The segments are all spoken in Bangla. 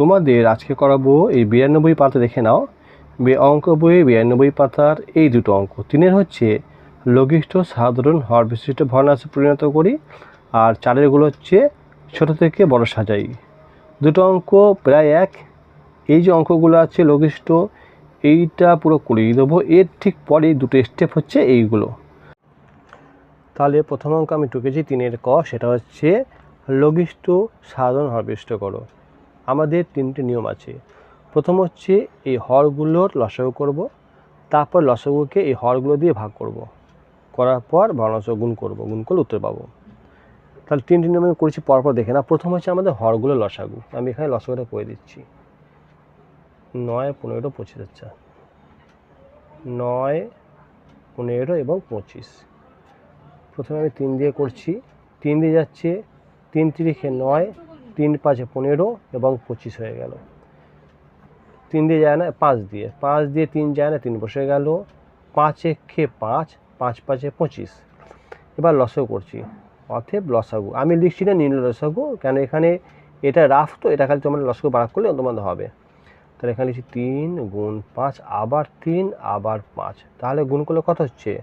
তোমাদের আজকে করাবো এই বিরানব্বই পাতা দেখে নাও। বে- অঙ্ক বইয়ে বিরানব্বই পাতার এই দুটো অঙ্ক। তিনের হচ্ছে লঘিষ্ঠ সাধারণ হর বিশিষ্ট ভগ্নাংশে পরিণত করি আর চারেরগুলো হচ্ছে ছোট থেকে বড় সাজাই। দুটো অঙ্ক প্রায় এক। এই যে অঙ্কগুলো আছে লঘিষ্ঠ, এইটা পুরো করিয়ে দেবো। এর ঠিক পরে দুটো স্টেপ হচ্ছে এইগুলো। তাহলে প্রথম অঙ্ক আমি টুকেছি তিনের ক, সেটা হচ্ছে লঘিষ্ঠ সাধারণ হরবিষ্ট করো। আমাদের তিনটে নিয়ম আছে। প্রথম হচ্ছে এই হরগুলোর লসাগু করব, তারপর লসাগুকে এই হরগুলো দিয়ে ভাগ করব। করার পর ভগ্নাংশ গুণ করব, গুণ করলে উত্তর পাবো। তাহলে তিনটে নিয়ম আমি করেছি, পরপর দেখে না প্রথম হচ্ছে আমাদের হরগুলো লসাগু। আমি এখানে লসাগুটা করে দিচ্ছি। নয়, পনেরো, পঁচিশ আচ্ছা। নয়, পনেরো এবং পঁচিশ। প্রথমে আমি তিন দিয়ে করছি। তিন দিয়ে যাচ্ছে তিন তিরিখে নয় তিন পাঁচে পনেরো এবং পঁচিশ হয়ে গেল। তিন দিয়ে যায় না, পাঁচ দিয়ে। পাঁচ দিয়ে তিন যায় না, তিন বসে গেল। পাঁচ একে পাঁচ পাঁচ পাঁচে পঁচিশ। এবার লসাগু করছি। অথেব লসাগু। আমি লিখছি না নীল লসাগু, কেন এখানে এটা রাফ তো, এটা খালি তোমার লসাগু বাড়া করলে তোমাদের হবে। তাহলে এখানে লিখছি তিন গুণ পাঁচ, আবার তিন, আবার পাঁচ। তাহলে গুণ করলে কত হচ্ছে?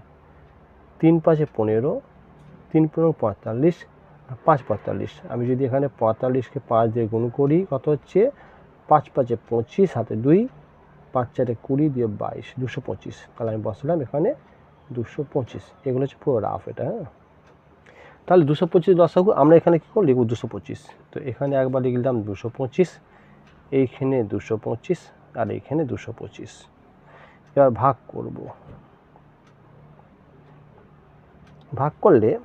তিন পাঁচে পনেরো, তিন পনেরো পঁয়তাল্লিশ পাঁচ পঁয়তাল্লিশ। আমি যদি এখানে পঁয়তাল্লিশকে পাঁচ দিয়ে গুণ করি, কত হচ্ছে? পাঁচ পাঁচে পঁচিশ হাতে দুই, পাঁচ চারে কুড়ি দিয়ে বাইশ, দুশো পঁচিশ। তাহলে আমি বসলাম এখানে দুশো পঁচিশ। এগুলো হচ্ছে পুরো রাফ এটা হ্যাঁ? তাহলে দুশো পঁচিশ দশাগু আমরা এখানে কী লিখব দুশো পঁচিশ। তো এখানে একবার লিখলাম দুশো পঁচিশ, এইখানে দুশো পঁচিশ আর এইখানে দুশো পঁচিশ। এবার ভাগ করব। ভাগ করলে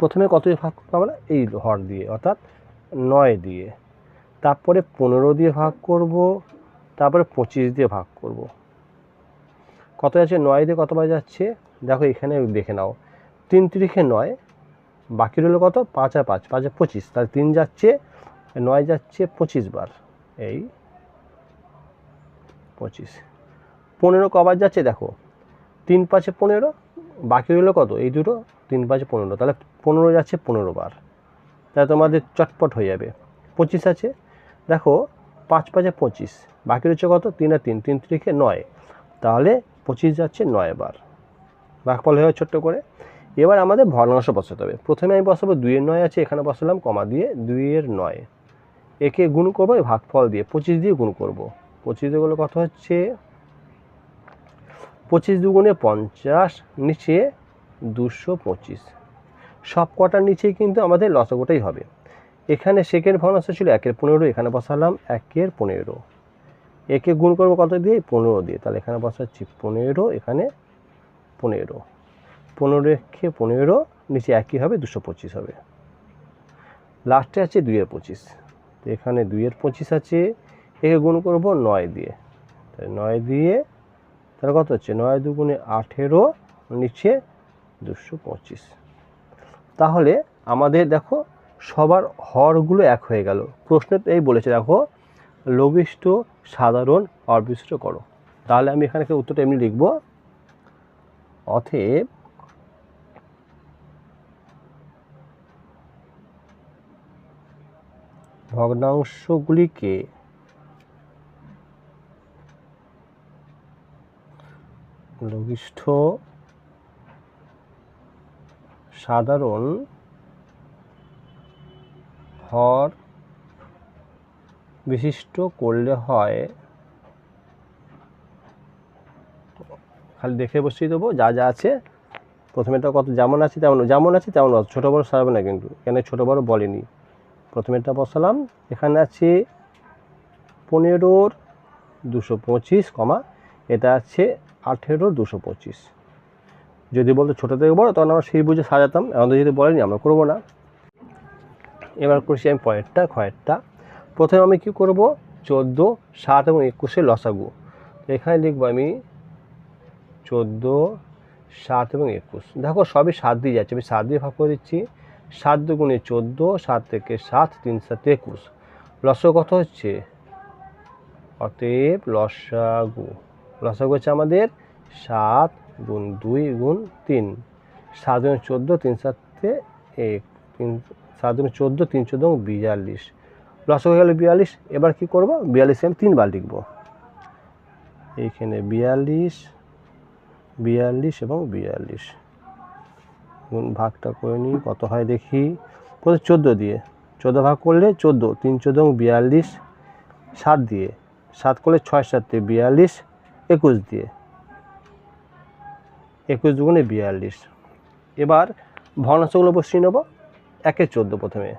প্রথমে কত দিয়ে ভাগ করব আমরা এই হর দিয়ে, অর্থাৎ নয় দিয়ে। তারপরে পনেরো দিয়ে ভাগ করব, তারপরে পঁচিশ দিয়ে ভাগ করব। কত যাচ্ছে? নয় দিয়ে কত কতবার যাচ্ছে? দেখো এখানে দেখে নাও। তিন তিরিখে নয়, বাকি রইল কত? পাঁচ আর পাঁচ, পাঁচে পঁচিশ। তাহলে তিন যাচ্ছে, নয় যাচ্ছে পঁচিশ বার। এই পঁচিশ। পনেরো কবার যাচ্ছে দেখো। তিন পাঁচে পনেরো, বাকি রইল কত? এই দুটো। তিন পাঁচে পনেরো, তাহলে পনেরো যাচ্ছে পনেরো বার। তাহলে তোমাদের চটপট হয়ে যাবে। পঁচিশ আছে। দেখো, পাঁচ পাঁচে পঁচিশ, বাকি রয়েছে কত? তিন আর তিন তিন তিরিখে নয়। তাহলে পঁচিশ যাচ্ছে নয় বার। ভাগফল হয়ে ছোট্ট করে। এবার আমাদের ভগ্নাংশ বসাতে হবে। প্রথমে আমি বসাবো দুইয়ের নয় আছে, এখানে বসালাম, কমা দিয়ে দুইয়ের নয়। একে গুণ করব ভাগফল দিয়ে পঁচিশ দিয়ে গুণ করব। পঁচিশ দিয়ে কত হচ্ছে? পঁচিশ দুগুণে পঞ্চাশ, নিচে দুশো পঁচিশ। সব কটার নিচেই কিন্তু আমাদের লসগোটাই হবে। এখানে সেকেন্ড ভগ্নাংশ ছিল একের পনেরো, এখানে বসালাম একের পনেরো। একে গুণ করব কত দিয়ে? পনেরো দিয়ে। তাহলে এখানে বসাচ্ছি পনেরো, এখানে পনেরো। পনেরো একে পনেরো, নিচে একই হবে, দুশো পঁচিশ হবে। লাস্টে আছে দুইয়ের পঁচিশ। তো এখানে দুইয়ের পঁচিশ আছে, একে গুণ করব নয় দিয়ে। তাই নয় দিয়ে, তাহলে কত হচ্ছে? নয় দুগুণে আঠেরো, নিচে দুশো পঁচিশ। তাহলে আমাদের দেখো সবার হরগুলো এক হয়ে গেল। প্রশ্নে তো এই বলেছে, দেখো, লঘিষ্ঠ, সাধারণ অবিষ্ট করো। তাহলে আমি এখানে উত্তরটা এমনি লিখব? অথেব ভগ্নাংশগুলিকে লঘিষ্ঠ সাধারণ হর বিশিষ্ট করলে হয়। খালি দেখে বসিয়ে দেবো, যা যা আছে। প্রথমে তো কত যেমন আছে তেমন, যেমন আছে তেমন আছে, ছোটো বড়ো সাজাবে না কিন্তু এখানে ছোটো বড়ো বলেনি। প্রথমেরটা বসালাম, এখানে আছে পনেরোর দুশো পঁচিশ, কমা, এটা আছে আঠেরোর দুশো পঁচিশ। যদি বলতো ছোটো থেকে বড়ো তখন আমরা সেই বুঝে সাজাতাম। আমাদের যদি বলেনি, আমরা করব না। এবার করছি আমি পয়েরটা খয়েরটা। প্রথমে আমি কি করব? চোদ্দ, সাত এবং একুশে লসাগু। এখানে লিখব আমি চোদ্দ, সাত এবং একুশ। দেখো, সবই সাত দিয়ে যাচ্ছে। আমি সাত দিয়ে ভাগ করে দিচ্ছি। সাত দুগুণে চোদ্দ, সাত থেকে সাত, তিন সাত একুশ। লসাগু কত হচ্ছে? অতএব লসাগু। লসাগু হচ্ছে আমাদের সাত গুণ দুই গুণ তিন। সাত গুণ চোদ্দ, তিন সাতে এক। তিন, সাত গুণ চোদ্দ, তিন চোদ্দ বিয়াল্লিশ। প্লাস হয়ে গেল বিয়াল্লিশ, এবার কি করব? বিয়াল্লিশ আমি তিনবার লিখব। এইখানে বিয়াল্লিশ বিয়াল্লিশ এবং বিয়াল্লিশ। গুণ ভাগটা করে নিই, কত হয় দেখি। প্রথমে চোদ্দ দিয়ে। চোদ্দ ভাগ করলে চোদ্দ, তিন চোদ্দ বিয়াল্লিশ, সাত দিয়ে। সাত করলে ছয় সাতে বিয়াল্লিশ, একুশ দিয়ে। একুশ দুগুণে বিয়াল্লিশ। এবার ভগ্নাংশগুলো বসিয়ে নেব একের চোদ্দ প্রথমে।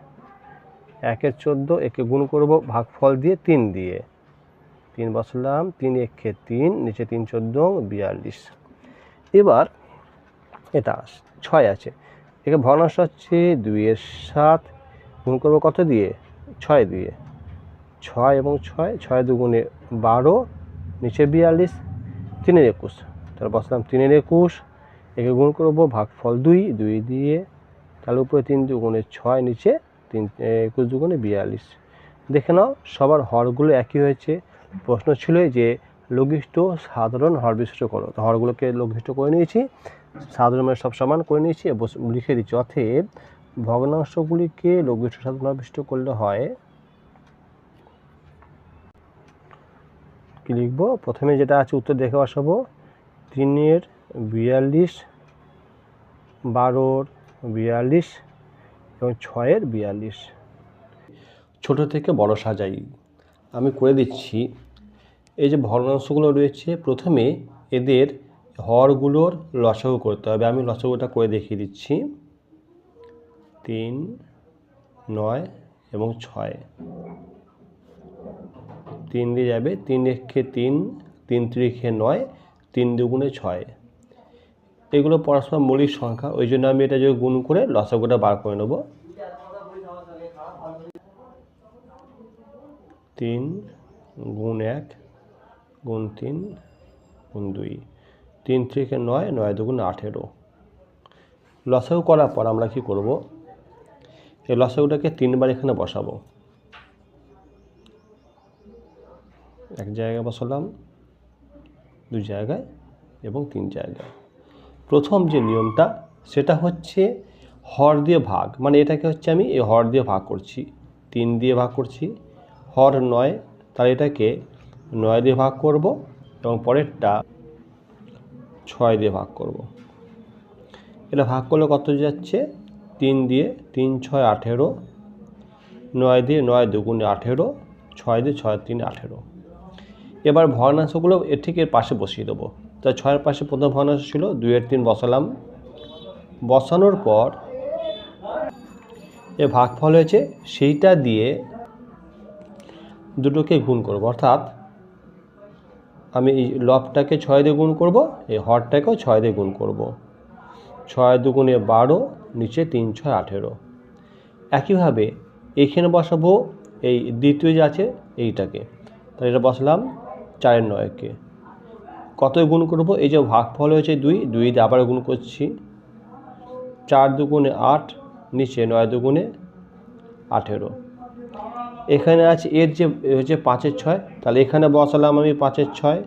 একের চোদ্দ, একে গুণ করব ভাগফল দিয়ে তিন দিয়ে। তিন বসলাম, তিন একে তিন, নিচে তিন চোদ্দ, বিয়াল্লিশ। এবার এটা ছয় আছে। একে ভগ্নাংশ হচ্ছে দুইয়ের সাত, গুণ করব কত দিয়ে? ছয় দিয়ে। ছয় এবং ছয় ছয় দুগুণে বারো, নিচে বিয়াল্লিশ, তিনের একুশ। তাহলে বসলাম তিনের একুশ, একে গুণ করব ভাগফল দুই দুই দিয়ে তাহলে উপরে তিন দুগুণে ছয়, নিচে তিন একুশ দুগুণে বিয়াল্লিশ। দেখে নাও, সবার হরগুলো একই হয়েছে। প্রশ্ন ছিল যে লঘিষ্ঠ, সাধারণ হর বিশিষ্ট করো। তো হরগুলোকে লঘিষ্ঠ করে নিয়েছি, সাধারণ মানে সব সমান করে নিয়েছি লিখে দিচ্ছি। অতএব ভগ্নাংশগুলিকে লঘিষ্ঠ, সাধারণ হর বিশিষ্ট করলে হয়, কি লিখব? প্রথমে যেটা আছে উত্তর দেখে বসাবো। তিনের বিয়াল্লিশ, বারোর বিয়াল্লিশ এবং ছয়ের বিয়াল্লিশ। ছোট থেকে বড় সাজাই। আমি করে দিচ্ছি। এই যে ভগ্নাংশগুলো রয়েছে, প্রথমে এদের হরগুলোর লসাগু করতে হবে। আমি লসাগুটা করে দেখিয়ে দিচ্ছি। তিন, নয় এবং ছয়। তিন দিয়ে যাবে। তিন একে তিন তিন ত্রিখে নয় তিন দুগুণে ছয়। এগুলো পরস্পর মৌলিক সংখ্যা। ওই জন্য আমি এটা যদি গুণ করে লসাগুটা বার করে নেব। তিন গুণ এক গুণ তিন গুণ দুই। তিন থেকে নয় নয় দুগুণ আঠেরো। লসাগু করার পর আমরা কি করব? এই লসাগুটাকে তিনবার এখানে বসাবো। এক জায়গায় বসালাম। দু জায়গায় এবং তিন জায়গায়। প্রথম যে নিয়মটা, সেটা হচ্ছে হর দিয়ে ভাগ। মানে এটাকে হচ্ছে আমি এই হর দিয়ে ভাগ করছি। তিন দিয়ে ভাগ করছি। হর নয় তার এটাকে নয় দিয়ে ভাগ করব এবং পরেরটা ছয় দিয়ে ভাগ করব। এটা ভাগ করলে কত যাচ্ছে? তিন দিয়ে তিন ছয় আঠেরো, নয় দিয়ে নয় দুগুণে আঠেরো, ছয় দিয়ে ছয় তিন আঠেরো। এবার ভগ্নাংশগুলো এর ঠিক এর পাশে বসিয়ে দেবো। তা ছয়ের পাশে প্রথম ভগ্নাংশ ছিল দুইয়ের তিন বসালাম। বসানোর পর এ ভাগফল হয়েছে, সেইটা দিয়ে দুটোকে গুণ করব। অর্থাৎ আমি এই লবটাকে ছয় দিয়ে গুণ করব, এই হরটাকেও ছয় দিয়ে গুণ করব। ছয় দুগুণে বারো, নিচে তিন ছয় আঠেরো। একইভাবে এখানে বসাবো, এই দ্বিতীয় যে আছে, এইটাকে। তাহলে এটা বসলাম চারের নয়কে। কত গুণ করব? এই যে ভাগফল হয়েছে দুই দুই দিয়ে আবার গুণ করছি। চার দুগুণে আট, নিচে নয় দুগুণে আঠেরো। এখানে আছে এর যে হচ্ছে পাঁচের ছয়। তাহলে এখানে বসালাম আমি পাঁচের ছয়।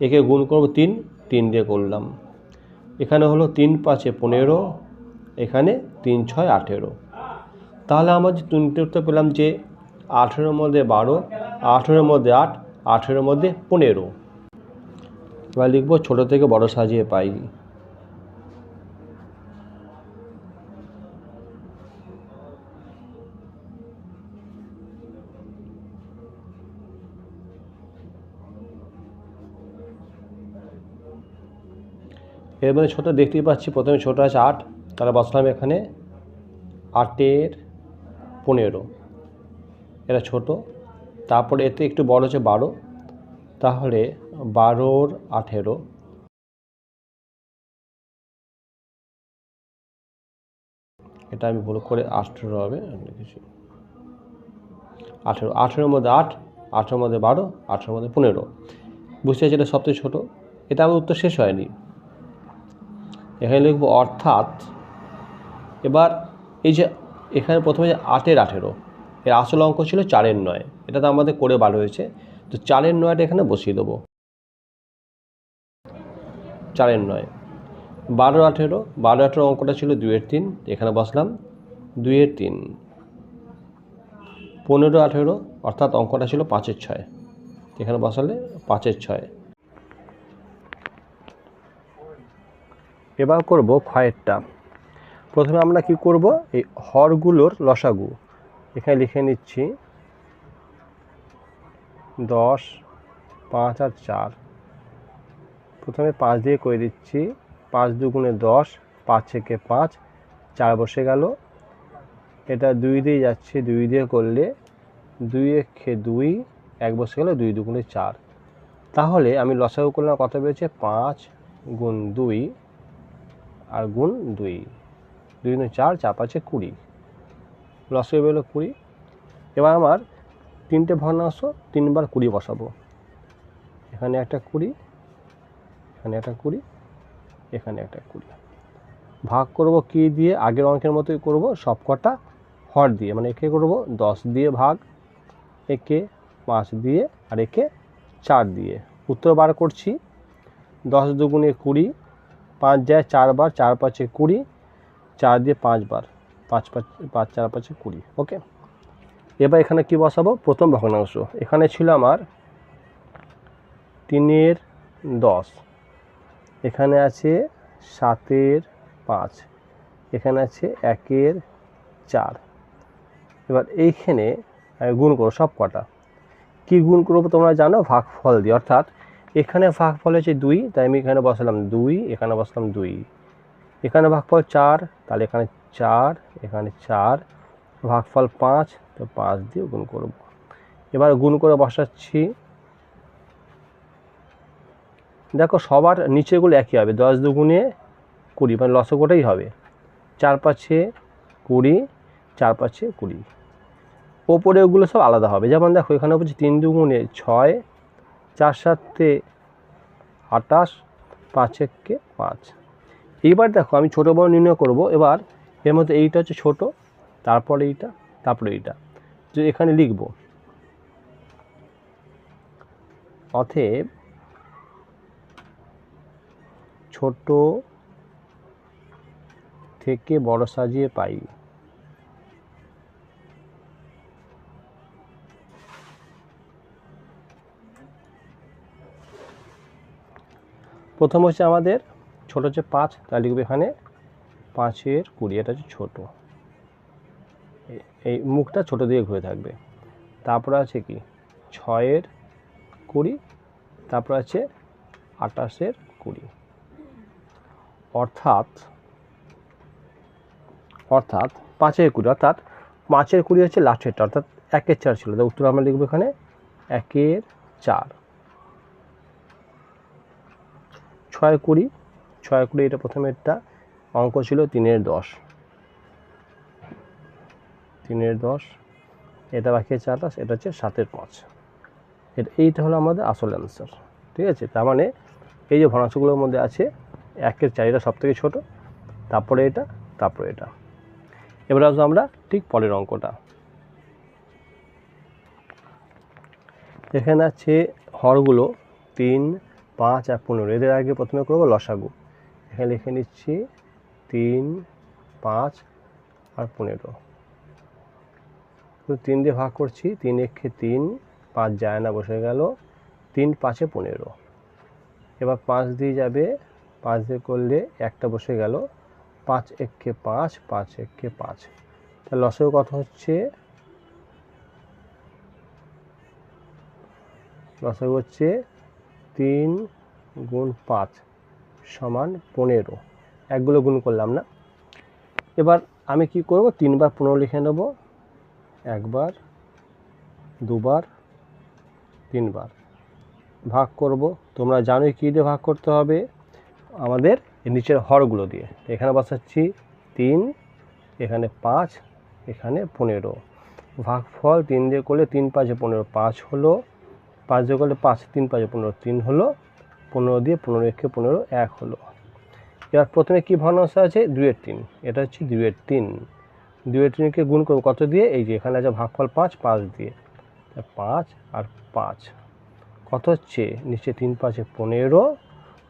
একে গুণ করব তিন তিন দিয়ে করলাম। এখানে হলো তিন পাঁচে পনেরো, এখানে তিন ছয় আঠেরো। তাহলে আমরা যে তিনটে উত্তর পেলাম যে আঠেরোর মধ্যে বারো, আঠেরোর মধ্যে আট আঠেরোর মধ্যে পনেরো। এবার লিখব ছোটো থেকে বড় সাজিয়ে পাই। এর মধ্যে ছোটো দেখতেই পাচ্ছি, প্রথমে ছোটো আছে আট তাহলে বসলাম এখানে আটের পনেরো। এটা ছোট। তারপরে এতে একটু বড় হচ্ছে বারো। তাহলে বারোর আঠেরো। এটা আমি ভুল করে আঠেরো হবে লিখেছি। আঠেরো, আঠেরোর মধ্যে আট, আঠেরোর মধ্যে বারো, আঠেরোর মধ্যে পনেরো। বুঝতে পারছি এটা সবচেয়ে ছোটো। এটা আমার উত্তর শেষ হয়নি। এখানে লিখব অর্থাৎ, এবার এই যে এখানে প্রথমে যে আটের আঠেরো এর আসল অঙ্ক ছিল চারের নয়। এটা তো আমাদের করে বার হয়েছে। তো চারের নয়টা এখানে বসিয়ে দেবো। চারের নয়। বারো আঠেরো। বারো আঠেরো অঙ্কটা ছিল দুইয়ের তিন। এখানে বসলাম। দুইয়ের তিন। পনেরো আঠেরো, অর্থাৎ অঙ্কটা ছিল পাঁচের ছয়। এখানে বসালে পাঁচের ছয়। এবার করব ক্ষয়েরটা। প্রথমে আমরা কি করব? এই হরগুলোর লসাগু। এখানে লিখে নিচ্ছি দশ, পাঁচ আর চার। প্রথমে পাঁচ দিয়ে করে দিচ্ছি? পাঁচ দুগুণে দশ, পাঁচ থেকে পাঁচ, চার বসে গেল। এটা দুই দিয়ে যাচ্ছে, দুই দিয়ে করলে দুই একে দুই, এক বসে গেল, দুই দুগুণে চার। তাহলে আমি লসাগু করলাম কত পেয়েছে পাঁচ গুণ দুই আর গুণ দুই। দুই গুণ চার চার পাঁচে কুড়ি। লসাগু বেরোলো কুড়ি। এবার আমার তিনটে ভগ্নাংশ তিনবার কুড়ি বসাবো। এখানে একটা কুড়ি, এখানে একটা কুড়ি, এখানে একটা কুড়ি। ভাগ করব কি দিয়ে? আগের অঙ্কের মতোই করব সব কটা হর দিয়ে। মানে একে করব দশ দিয়ে ভাগ, একে পাঁচ দিয়ে আর একে চার দিয়ে। উত্তর বার করছি। দশ দুগুণে কুড়ি, পাঁচ যায় চারবার, চার পাঁচে কুড়ি, চার দিয়ে পাঁচবার। পাঁচ পাঁচ পাঁচ, চার, পাঁচে কুড়ি ওকে এবার এখানে কি বসাবো? প্রথম ভগ্নাংশ। এখানে ছিল আমার তিনের দশ। এখানে আছে সাতের পাঁচ। এখানে আছে একের চার। এবার এইখানে গুণ করব সব কটা। কী গুণ করব তোমরা জানো? ভাগফল দিয়ে। অর্থাৎ এখানে ভাগফল হচ্ছে দুই, তাই আমি এখানে বসালাম দুই, এখানে বসালাম দুই। এখানে ভাগফল চার, তাহলে এখানে চার, এখানে চার, ভাগফল পাঁচ, তো পাঁচ দিয়ে গুণ করব। এবার গুণ করে বসাচ্ছি। দেখো সবার নিচেগুলো একই হবে, দশ দুগুণে কুড়ি মানে লসগোটাই হবে। চার পাঁচে কুড়ি, চার পাঁচে কুড়ি। ওপরে ওগুলো সব আলাদা হবে। যেমন দেখো, এখানে বলছি তিন দুগুণে ছয়, চার সাতে আটাশ পাঁচ এককে পাঁচ। এইবার দেখো আমি ছোটো বড় নির্ণয় করব। এবার এর মধ্যে এইটা হচ্ছে ছোটো, তারপরে এইটা তারপরে এইটা। যে এখানে লিখব। অতএব ছোট থেকে বড় সাজিয়ে পাই। প্রথম হচ্ছে আমাদের, ছোট হচ্ছে পাঁচ, তাহলে লিখবে এখানে পাঁচের কুড়ি এটা হচ্ছে ছোটো এই- মুখটা ছোট দিয়ে ঘুরে থাকবে। তারপরে আছে কি? ছয়ের কুড়ি, তারপর আছে আটাশের কুড়ি। অর্থাৎ অর্থাৎ পাঁচের কুড়ি, অর্থাৎ পাঁচের কুড়ি হচ্ছে লাস্টেরটা, অর্থাৎ একের চার ছিল। তো উত্তর আমরা লিখব এখানে একের চার। ছয় কুড়ি ছয় কুড়ি এটা প্রথমেরটা। অঙ্ক ছিল তিনের দশ। তিনের দশ, এটা বাকি আছে আঠাশ, এটা হচ্ছে সাতের পাঁচ। এটা, এইটা হলো আমাদের আসল অ্যান্সার ঠিক আছে? তার মানে এই যে ভগ্নাংশগুলোর মধ্যে আছে, একের চারিটা সব থেকে ছোটো, তারপরে এটা তারপরে এটা। এবার আসব আমরা ঠিক পরের অঙ্কটা। এখানে আছে হরগুলো তিন, পাঁচ আর পনেরো। এদের আগে প্রথমে করব লসাগু। এখানে লিখে নিচ্ছি তিন, পাঁচ আর পনেরো। তো তিন দিয়ে ভাগ করছি, তিন একে তিন, পাঁচ যায় না, বসে গেল। তিন পাঁচে পনেরো। এবার পাঁচ দিয়ে যাবে, পাঁচ দিয়ে করলে একটা বসে গেল। পাঁচ একে পাঁচ পাঁচ একে পাঁচ। তা লসেও কত হচ্ছে? লসেও হচ্ছে তিন গুণ পাঁচ সমান পনেরো। একগুলো গুণ করলাম না। এবার আমি কি করব? তিনবার পনেরো লিখে নেব। একবার, দুবার, তিনবার। ভাগ করব। তোমরা জানোই কী দিয়ে ভাগ করতে হবে? আমাদের নিচের হরগুলো দিয়ে। এখানে বসাচ্ছি তিন, এখানে পাঁচ, এখানে পনেরো। ভাগফল তিন দিয়ে করলে তিন পাঁচে পনেরো পাঁচ হলো, পাঁচ দিয়ে করলে পাঁচ তিন পাঁচে পনেরো তিন হলো, পনেরো দিয়ে পনেরো একে পনেরো এক হলো। এবার প্রথমে কী ভগ্নাংশ আছে? দুইয়ের তিন। এটা হচ্ছে দুইয়ের তিন। দুইয়ের তিনকে গুণ করব কত দিয়ে? এই যে এখানে আছে ভাগফল পাঁচ পাঁচ দিয়ে। পাঁচ আর পাঁচ কত হচ্ছে? নিচে তিন, পাঁচে পনেরো,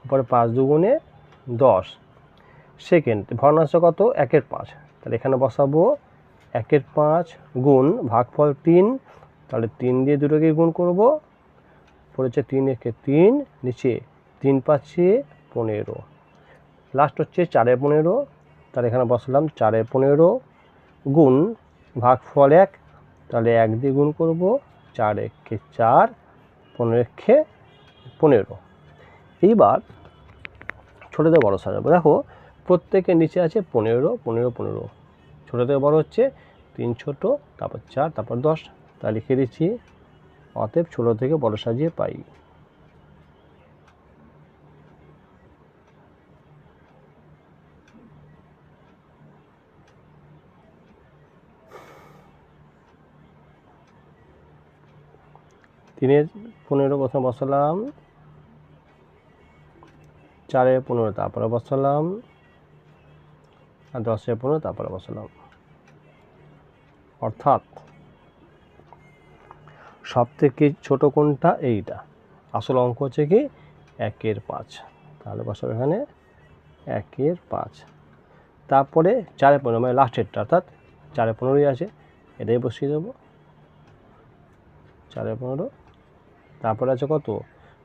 উপরে পাঁচ দুগুণে দশ। সেকেন্ড, ভগ্নাংশ কত? একের পাঁচ। তাহলে এখানে বসাবো একের পাঁচ গুণ ভাগফল তিন। তাহলে তিন দিয়ে দুটোকে গুণ করব। পড়েছে তিন, একে তিন, নিচে তিন, পাঁচে পনেরো। লাস্ট হচ্ছে চারে পনেরো। তাহলে এখানে বসালাম চারে পনেরো গুণ ভাগফল এক। তাহলে এক দিয়ে গুণ করব চার একে চার, পনেরো একে পনেরো। এইবার ছোটো থেকে বড়ো সাজাবো। দেখো, প্রত্যেকের নিচে আছে পনেরো পনেরো পনেরো। ছোটো থেকে বড়ো হচ্ছে তিন ছোটো, তারপর চার, তারপর দশ। তা লিখে দিচ্ছি, অতএব ছোটো থেকে বড়ো সাজিয়ে পাই। তিনের পনেরো প্রথমে বসালাম। চারে পনেরো, তারপরে বসালাম। আর দশে পনেরো, তারপরে বসালাম। অর্থাৎ সব থেকে ছোটো কোনটা এইটা। আসল অঙ্ক হচ্ছে কি একের পাঁচ। তাহলে বসাবো এখানে একের পাঁচ। তারপরে চারে পনেরো মানে লাস্টেরটা অর্থাৎ চারে পনেরোই আছে। এটাই বসিয়ে দেবো। চারে পনেরো তারপরে আছে কত?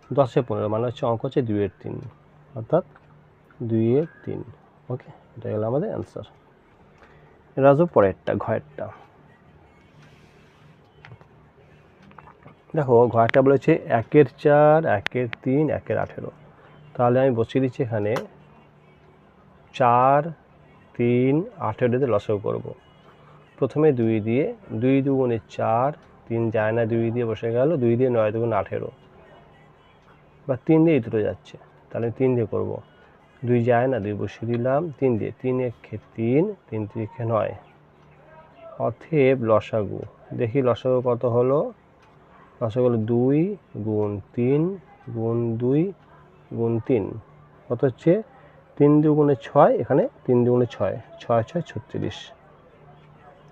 দশে পনেরো মানে হচ্ছে অঙ্ক হচ্ছে দুইয়ের তিন, অর্থাৎ দুইয়ের তিন ওকে এটা গেল আমাদের অ্যান্সার এটা আসব পরেরটা ঘয়েরটা দেখো ঘরটা বলেছে একের চার, একের তিন, একের আঠেরো। তাহলে আমি বসিয়ে দিচ্ছি এখানে চার, তিন আঠেরোতে লসও করব। প্রথমে দুই দিয়ে, দুই দুগুণে চার তিন যায় না, দুই দিয়ে বসে গেল, দুই দিয়ে নয় দুগুণ আঠেরো। বা তিন দিয়ে দুটো যাচ্ছে, তাহলে তিন দিয়ে করব। দুই যায় না, দুই বসিয়ে দিলাম, তিন দিয়ে, তিন একে তিন তিন তিরিখে নয়। অথেব লসাগু, দেখি লসাগু কত হলো? লসাগু হলো দুই গুণ তিন, গুণ দুই, গুণ তিন। কত হচ্ছে? তিন দুগুণে ছয়, এখানে তিন দুগুণে ছয় ছয় ছয়, ছত্রিশ।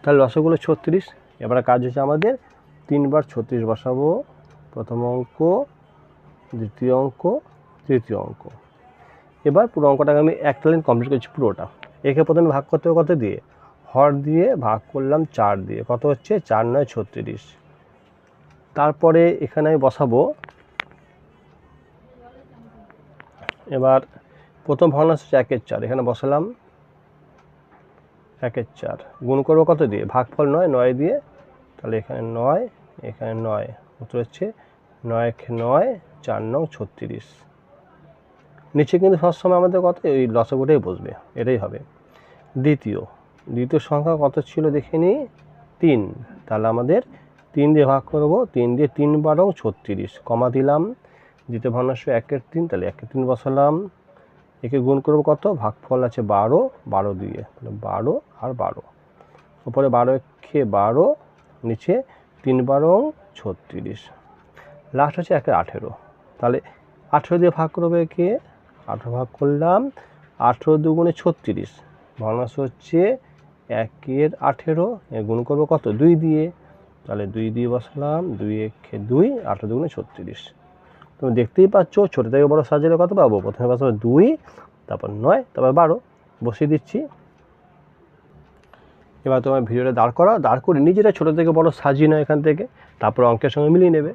তাহলে লসাগুলো ছত্রিশ, এবারে কাজ হচ্ছে আমাদের তিনবার ছত্রিশ বসাবো। প্রথম অঙ্ক, দ্বিতীয় অঙ্ক, তৃতীয় অঙ্ক। এবার পুরো অঙ্কটাকে আমি একটা লাইন কমপ্লিট করছি পুরোটা। একে প্রথমে ভাগ করতে কত দিয়ে? হর দিয়ে ভাগ করলাম চার দিয়ে। কত হচ্ছে? চার নয়, ছত্রিশ। তারপরে এখানে আমি বসাবো। এবার প্রথম ভগ্নাংশ হচ্ছে একের চার। এখানে বসালাম। একের চার। গুণ করব কত দিয়ে? ভাগফল নয় নয় দিয়ে তাহলে এখানে নয় এখানে নয়। উত্তর হচ্ছে নয় একে নয়, চার নং ছত্রিশ। নিচে কিন্তু সবসময় আমাদের কত? ওই লসগুটাই বসবে, এটাই হবে। দ্বিতীয় দ্বিতীয় সংখ্যা কত ছিল দেখে নিই? তিন। তাহলে আমাদের তিন দিয়ে ভাগ করব, তিন দিয়ে তিন বারো ছত্রিশ। কমা দিলাম দ্বিতীয় ভগ্নাংশ একের তিন, তাহলে একের তিন বসালাম। একে গুণ করব কত? ভাগফল আছে বারো বারো দিয়ে। তাহলে বারো আর বারো। উপরে বারো একে বারো নিচে তিন বারো ছত্রিশ। লাস্ট হচ্ছে একে আঠেরো। তাহলে আঠেরো দিয়ে ভাগ করবে একে আঠেরো ভাগ করলাম, আঠেরো দুগুণে ছত্রিশ। ভগ্নাংশ হচ্ছে একের আঠেরো, এ গুণ করব কত? দুই দিয়ে। তাহলে দুই দিয়ে বসালাম, দুই একে দুই, আঠেরো দুগুণে ছত্রিশ। তুমি দেখতেই পাচ্ছ ছোটো থেকে বড়ো সাজালে কত পাবো? প্রথমে বসাবো দুই, তারপর নয়, তারপর বারো। বসিয়ে দিচ্ছি। এবার তোমার ভিডিওটা দাঁড় করাও, দাঁড় করে নিজেরা ছোটো থেকে বড়ো সাজিয়ে নাও এখান থেকে, তারপর অঙ্কের সঙ্গে মিলিয়ে নেবে।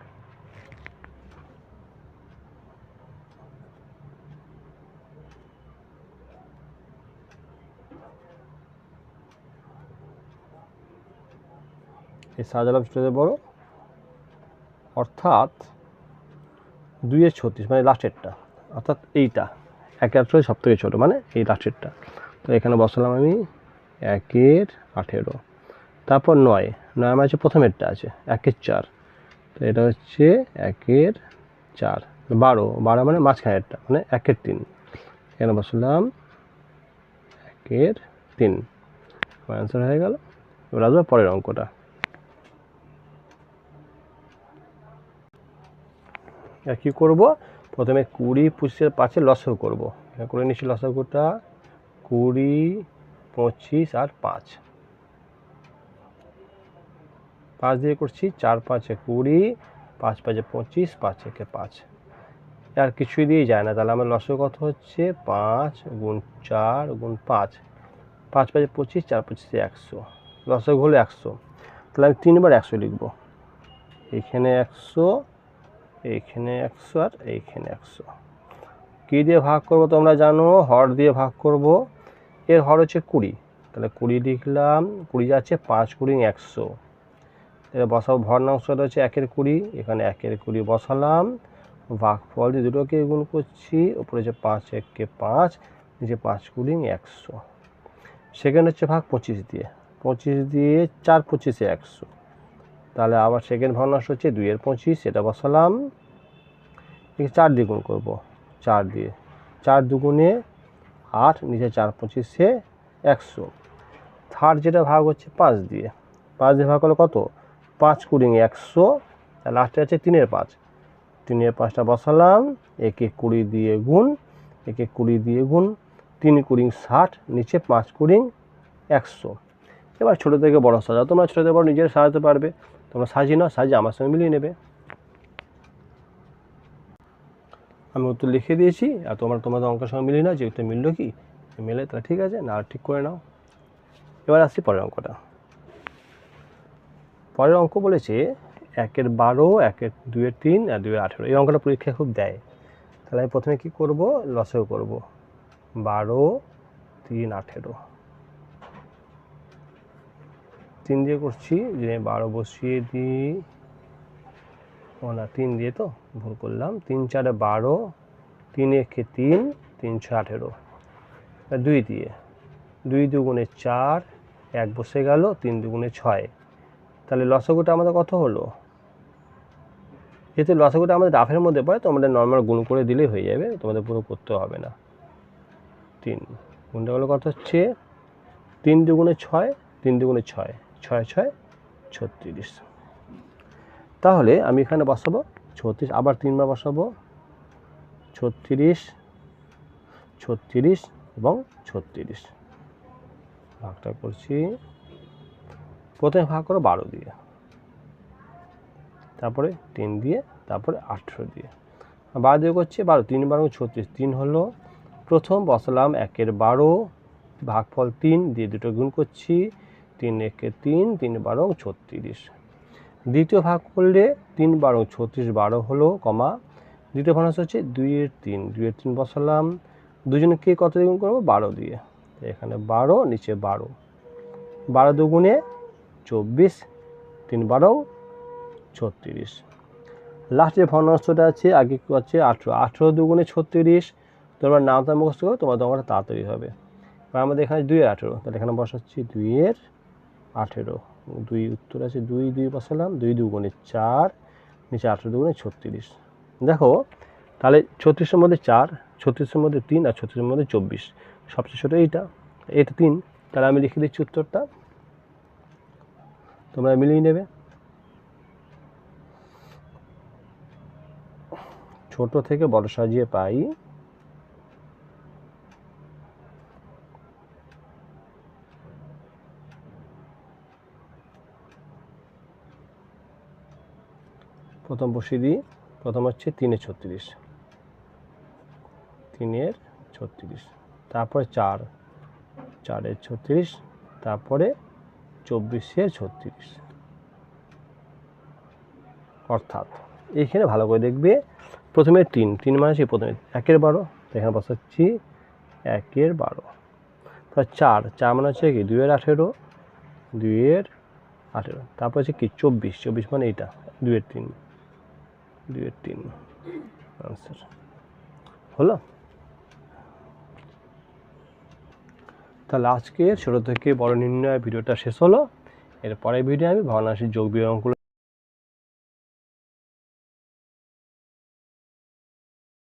এই সাজালাম ছোটো থেকে বড়ো, অর্থাৎ দুইয়ের ছত্রিশ মানে লাস্টেরটা অর্থাৎ এইটা এক আঠেরো সব থেকে ছোটো মানে এই লাস্টেরটা তো এখানে বসালাম আমি একের আঠেরো। তারপর নয়। নয় হচ্ছে প্রথমেরটা আছে, একের চার। তো এটা হচ্ছে একের চার। বারো। বারো মানে মাঝখানেরটা মানে একের তিন। এখানে বসালাম, একের তিন। অ্যান্সার হয়ে গেল। এবার আসবে পরের অঙ্কটা। কী করব? প্রথমে কুড়ি পঁচিশের পাঁচে লসও করব। করে নিচ্ছি লসাগুটা কুড়ি, পঁচিশ আর পাঁচ। পাঁচ দিয়ে করছি, চার পাঁচে কুড়ি, পাঁচ পাঁচে পঁচিশ পাঁচ একে পাঁচ। আর কিছুই দিয়ে যায় না, তাহলে আমার লসও কত হচ্ছে? পাঁচ গুণ চার গুণ পাঁচ। পাঁচ পাঁচে পঁচিশ, চার পঁচিশে একশো। লসাগু হলো একশো। তাহলে আমি তিনবার একশো লিখব। এইখানে একশো এইখানে একশো আর এইখানে একশো। কী দিয়ে ভাগ করব তোমরা জানো? হর দিয়ে ভাগ করব। এর হর হচ্ছে কুড়ি। তাহলে কুড়ি লিখলাম, কুড়ি যাচ্ছে পাঁচ কুড়ি একশো। এটা বসাবো ভগ্নাংশটা হচ্ছে একের কুড়ি, এখানে একের কুড়ি বসালাম। ভাগফল দিয়ে দুটোকে গুণ করছি, ওপরে হচ্ছে পাঁচ এককে পাঁচ, নিচে পাঁচ কুড়ি একশো। সেকেন্ড হচ্ছে ভাগ পঁচিশ দিয়ে পঁচিশ দিয়ে চার পঁচিশে একশো। তাহলে আবার সেকেন্ড ভগ্নাংশ হচ্ছে, দুইয়ের পঁচিশ, এটা বসালাম। একে চার দিয়ে গুণ করব, চার দিয়ে। চার দুগুণে আট, নিচে চার পঁচিশে একশো। থার্ড যেটা ভাগ হচ্ছে পাঁচ দিয়ে পাঁচ দিয়ে ভাগ হলো কত? পাঁচ কুড়ি একশো লাস্টে আছে তিনের পাঁচ। তিনের পাঁচটা বসালাম, একে কুড়ি দিয়ে গুণ, একে কুড়ি দিয়ে গুণ, তিন কুড়ি ষাট, নিচে পাঁচ কুড়ি একশো। এবার ছোটো থেকে বড় সাজাও, তোমরা ছোটো থেকে বড় নিজের সাজাতে পারবে। তোমরা সাজিয়ে নাও সাজিয়ে আমার সঙ্গে মিলিয়ে নেবে। আমি উত্তর লিখে দিয়েছি, আর তোমরা তোমাদের অঙ্কের সঙ্গে মিলিয়ে নাও, যে মিললো কি, মিলে তাহলে ঠিক আছে না ঠিক করে নাও। এবার আসছি পরের অঙ্কটা। পরের অঙ্ক বলেছে একের বারো, একের দুয়ের তিন আর দুয়ের আঠেরো। এই অঙ্কটা পরীক্ষায় খুব দেয়। তাহলে আমি প্রথমে কী করব? লসেও করব। বারো, তিন, আঠেরো। তিন দিয়ে করছি, যে বারো বসিয়ে দিই। ও না, তিন দিয়ে তো, ভুল করলাম। তিন চারে বারো, তিন একে তিন তিন ছয় আঠেরো। দুই দিয়ে। দুই দুগুণে চার, এক বসে গেল, তিন দুগুণে ছয়। তাহলে লসগুটা আমাদের কত হলো? যেহেতু লসগুটা আমাদের ডাফের মধ্যে পড়ে তোমাদের নর্মাল গুণ করে দিলেই হয়ে যাবে, তোমাদের পুরো করতে হবে না। তিন, গুণটা হলো কত হচ্ছে? তিন দুগুণে ছয়, তিন দুগুণে ছয় ছয় ছয়, ছত্রিশ। তাহলে আমি এখানে বসাবো, ছত্রিশ, আবার তিনবার বসাবো, ছত্রিশ ছত্রিশ এবং ছত্রিশ। ভাগটা করছি। প্রথমে ভাগ করো বারো দিয়ে। তারপরে তিন দিয়ে, তারপরে আঠেরো দিয়ে। বারো দিয়ে করছি, বারো, তিন বারো ছত্রিশ, তিন হলো প্রথম বসালাম একের বারো, ভাগফল তিন, দিয়ে দুটো গুণ করছি, তিন একে তিন তিন বারো ছত্রিশ। দ্বিতীয় ভাগ করলে তিন বারো ছত্রিশ বারো হলো কমা। দ্বিতীয় ভাগ হচ্ছে দুইয়ের তিন দুইয়ের তিন বসালাম। দুজনকে কত গুণ করব? বারো দিয়ে। এখানে বারো, নিচে বারো। বারো দুগুণে চব্বিশ, তিন বারো, ছত্রিশ। লাস্টে ভগ্নাংশটা আছে, আগে আছে? আঠেরো। আঠেরো দুগুণে ছত্রিশ, তোমরা নামটা মুখস্থ করো তোমার দমটা তাড়াতাড়ি হবে। আর আমাদের এখানে দুইয়ের আঠেরো, তাহলে এখানে বসাচ্ছি দুইয়ের আঠেরো। দুই উত্তর আছে, দুই দুই বসালাম, দুই দুগুণে চার, নিচে আঠেরো দুগুণে ছত্রিশ। দেখো, তাহলে ছত্রিশের মধ্যে চার, ছত্রিশের মধ্যে তিন আর ছত্রিশের মধ্যে চব্বিশ। সবচেয়ে ছোটো এইটা এটা তিন। তাহলে আমি লিখে দিচ্ছি উত্তরটা। তোমরা মিলিয়ে নেবে। ছোট থেকে বড় সাজিয়ে পাই। প্রথম বসিয়ে দিই। প্রথম হচ্ছে তিনে ছত্রিশ। তিনের ছত্রিশ। তারপরে চার। চারের ছত্রিশ। তারপরে চব্বিশে, ছত্রিশ। অর্থাৎ এইখানে ভালো করে দেখবে, প্রথমে তিন তিন হচ্ছে প্রথমে একের বারো এখানে বসাচ্ছি একের বারো। তারপর চার চার মানে হচ্ছে কি দুইয়ের আঠেরো দুইয়ের আঠেরো। তারপর হচ্ছে কি চব্বিশ চব্বিশ মানে এইটা, দুইয়ের তিন দুইয়ের তিন। আনসার হলো? তাহলে আজকে ছোটো থেকে বড় নির্ণয় ভিডিওটা শেষ হলো। এরপরে ভিডিও আমি ভগ্নাংশের যোগ বিয়োগ